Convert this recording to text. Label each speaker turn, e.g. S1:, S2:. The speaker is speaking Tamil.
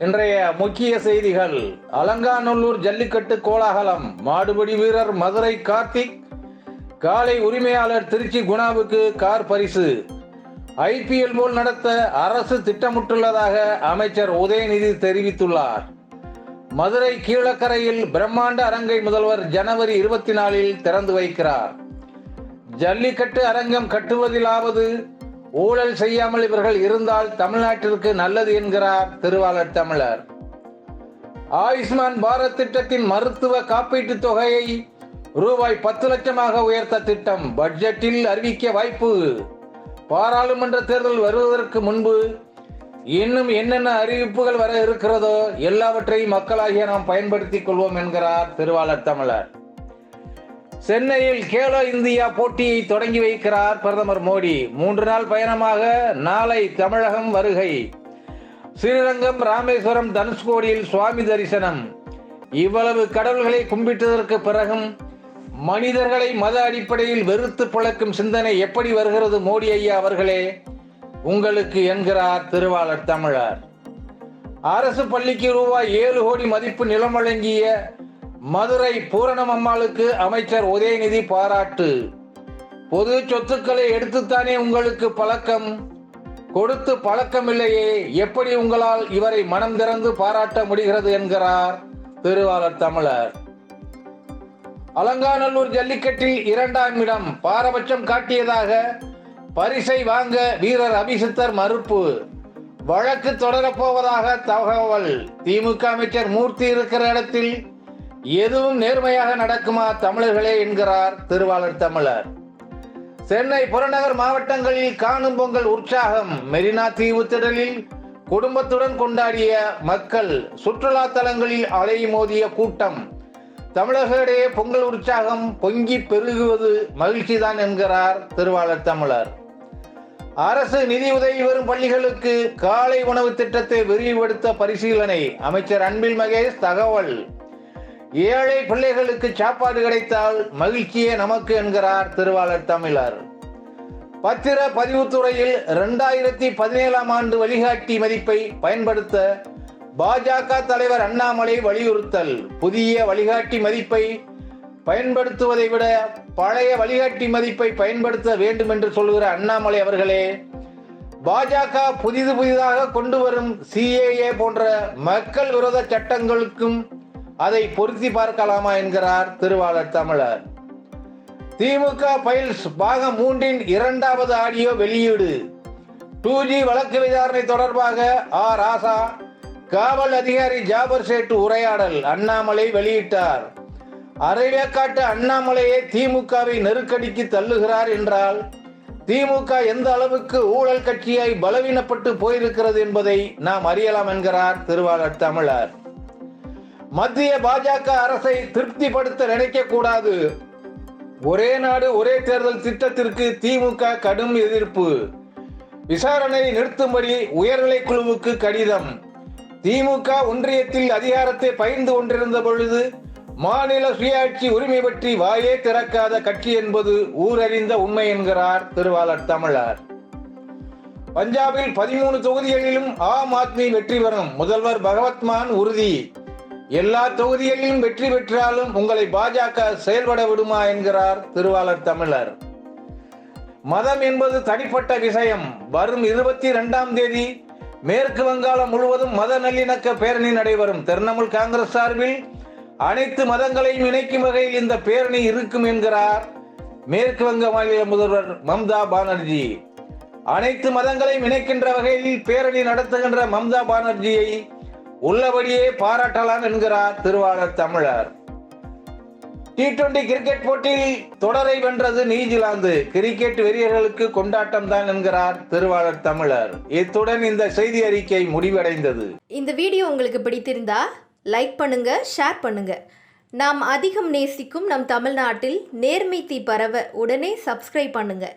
S1: இன்றைய முக்கிய செய்திகள். அலங்காநல்லூர் ஜல்லிக்கட்டு கோலாகலம். மாடுபிடி வீரர் மதுரை கார்த்திக். காலை உரிமையாளர் திருச்சி குணாவுக்கு கார் பரிசு. ஐபிஎல் போல் நடத்த அரசு திட்டமிட்டுள்ளதாக அமைச்சர் உதயநிதி தெரிவித்துள்ளார். மதுரை கீழக்கரையில் பிரம்மாண்ட அரங்கை முதல்வர் ஜனவரி இருபத்தி நாலில் திறந்து வைக்கிறார். ஜல்லிக்கட்டு அரங்கம் கட்டுவதிலாவது ஊழல் செய்யாமல் இவர்கள் இருந்தால் தமிழ்நாட்டிற்கு நல்லது என்கிறார் திருவாளர் தமிழர். ஆயுஷ்மான் பாரத் திட்டத்தின் மருத்துவ காப்பீட்டுத் தொகையை ரூபாய் பத்து லட்சமாக உயர்த்த திட்டம் பட்ஜெட்டில் அறிவிக்க வாய்ப்பு. பாராளுமன்ற தேர்தல் வருவதற்கு முன்பு இன்னும் என்னென்ன அறிவிப்புகள் வர இருக்கிறதோ எல்லாவற்றையும் மக்களாகிய நாம் பயன்படுத்திக் கொள்வோம் என்கிறார் திருவாளர் தமிழர். சென்னையில் கேலோ இந்தியா போட்டியை தொடங்கி வைக்கிறார் பிரதமர் மோடி. மூன்று நாள் பயணமாக நாளை தமிழகம் வருகை. ஸ்ரீரங்கம் ராமேஸ்வரம் தனுஷ்கோடியில் சுவாமி தரிசனம். இவ்வளவு கடவுள்களை கும்பிட்டதற்கு பிறகும் மனிதர்களை மத அடிப்படையில் வெறுத்து பிளக்கும் சிந்தனை எப்படி வருகிறது மோடி ஐயா அவர்களே? உங்களுக்கு என்கிறார் திருவாளர் தமிழர். அரசு பள்ளிக்கு ரூபாய் ஏழு கோடி மதிப்பு நிலம் வழங்கிய மதுரை பூரணம் அம்மாளுக்கு அமைச்சர் உதயநிதி பாராட்டு. பொது சொத்துக்களை எடுத்துத்தானே உங்களுக்கு பழக்கம்? கொடுத்து பழக்கம் இல்லையே எப்படி உங்களால் இவரை மனம் திறந்து பாராட்ட முடிகிறது என்கிறார் திருவாளர் தமிழர். அலங்காநல்லூர் ஜல்லிக்கட்டில் இரண்டாம் இடம் பாரபட்சம் காட்டியதாக பரிசை வாங்க வீரர் அபிசித்தர் மறுப்பு. வழக்கு தொடரப்போவதாக தகவல் திமுக அமைச்சர் மூர்த்தி இருக்கிற இடத்தில் எதுவும் நேர்மையாக நடக்குமா தமிழர்களே என்கிறார் திருவாளர் தமிழர். சென்னை புறநகர் மாவட்டங்களில் காணும் பொங்கல் உற்சாகம் மெரினா தீவு திடலில் குடும்பத்துடன் கொண்டாடிய மக்கள் சுற்றுலா தலங்களில் அலை மோதிய கூட்டம். தமிழர்களிடையே பொங்கல் உற்சாகம் பொங்கி பெருகுவது மகிழ்ச்சிதான் என்கிறார் திருவாளர் தமிழர். அரசு நிதி உதவி வரும் பள்ளிகளுக்கு காலை உணவு திட்டத்தை விரிவுபடுத்த பரிசீலனை அமைச்சர் அன்பில் மகேஷ் தகவல். ஏழை பிள்ளைகளுக்கு சாப்பாடு கிடைத்தால் மகிழ்ச்சியே நமக்கு என்கிறார் திருவாளர் தமிழர். பத்திர பதிவுத்துறையில் இரண்டாயிரத்தி பதினேழாம் ஆண்டு வழிகாட்டி மதிப்பை பயன்படுத்த பாஜக தலைவர் அண்ணாமலை வலியுறுத்தல். புதிய வழிகாட்டி மதிப்பை பயன்படுத்துவதை விட பழைய வழிகாட்டி மதிப்பை பயன்படுத்த வேண்டும் என்று சொல்கிற அண்ணாமலை அவர்களே பாஜக புதிது புதிதாக கொண்டு வரும் சிஏஏ போன்ற மக்கள் விரோத சட்டங்களுக்கும் அதை பொருத்தி பார்க்கலாமா என்கிறார் திருவாளர் தமிழர். திமுக பைல்ஸ் பாகம் மூன்றின் இரண்டாவது ஆடியோ வெளியீடு. டூ ஜி வழக்கு விசாரணை தொடர்பாக ஆ. ராசா காவல் அதிகாரி ஜாபர் சேட்டு உரையாடல் அண்ணாமலை வெளியிட்டார். அரைவேக்காட்டு அண்ணாமலையே திமுகவை நெருக்கடிக்கு தள்ளுகிறார் என்றால் திமுக எந்த அளவுக்கு ஊழல் கட்சியாய் பலவீனப்பட்டு போயிருக்கிறது என்பதை நாம் அறியலாம் என்கிறார் திருவாளர் தமிழர். மத்திய பாஜக அரசை திருப்திப்படுத்த நினைக்க கூடாது ஒரே நாடு ஒரே தேர்தல் திட்டத்திற்கு திமுக கடும் எதிர்ப்பு. விசாரணையை நிறுத்தும்படி உயர்நிலை குழுவுக்கு கடிதம். திமுக ஒன்றியத்தில் அதிகாரத்தை பகிர்ந்து கொண்டிருந்த பொழுது மாநில சுயாட்சி உரிமை பற்றி வாயே திறக்காத கட்சி என்பது ஊரறிந்த உண்மை என்கிறார் திருவாளர் தமிழர். பஞ்சாபில் பதிமூணு தொகுதிகளிலும் ஆம் ஆத்மி வெற்றி பெறும் முதல்வர் பகவத்மான் உறுதி. எல்லா தொகுதிகளிலும் வெற்றி பெற்றாலும் உங்களை பாஜக செயல்பட விடுமா என்கிறார் திருவாளர் தமிழர். மதம் என்பது தனிப்பட்ட விஷயம். வரும் இருபத்தி இரண்டாம் தேதி மேற்கு வங்காளம் முழுவதும் மத நல்லிணக்க பேரணி நடைபெறும். திரிணாமுல் காங்கிரஸ் சார்பில் அனைத்து மதங்களையும் இணைக்கும் வகையில் இந்த பேரணி இருக்கும் என்கிறார் மேற்கு வங்க மாநில முதல்வர் மம்தா பானர்ஜி. அனைத்து மதங்களையும் இணைக்கின்ற வகையில் பேரணி நடத்துகின்ற மம்தா பானர்ஜியை உள்ளபடியே பாராட்டலாம் என்கிறார் திருவாளர் தமிழர். டி டுவெண்டி கிரிக்கெட் போட்டியில் தொடரை வென்றது நியூசிலாந்து. கிரிக்கெட் வெறியர்களுக்கு கொண்டாட்டம் தான் என்கிறார் திருவாளர் தமிழர். இத்துடன் இந்த செய்தி அறிக்கை முடிவடைந்தது.
S2: இந்த வீடியோ உங்களுக்கு பிடித்திருந்தா லைக் பண்ணுங்க ஷேர் பண்ணுங்க. நாம் அதிகம் நேசிக்கும் நம் தமிழ்நாட்டில் நேர்மை தீ பரவ உடனே சப்ஸ்கிரைப் பண்ணுங்க.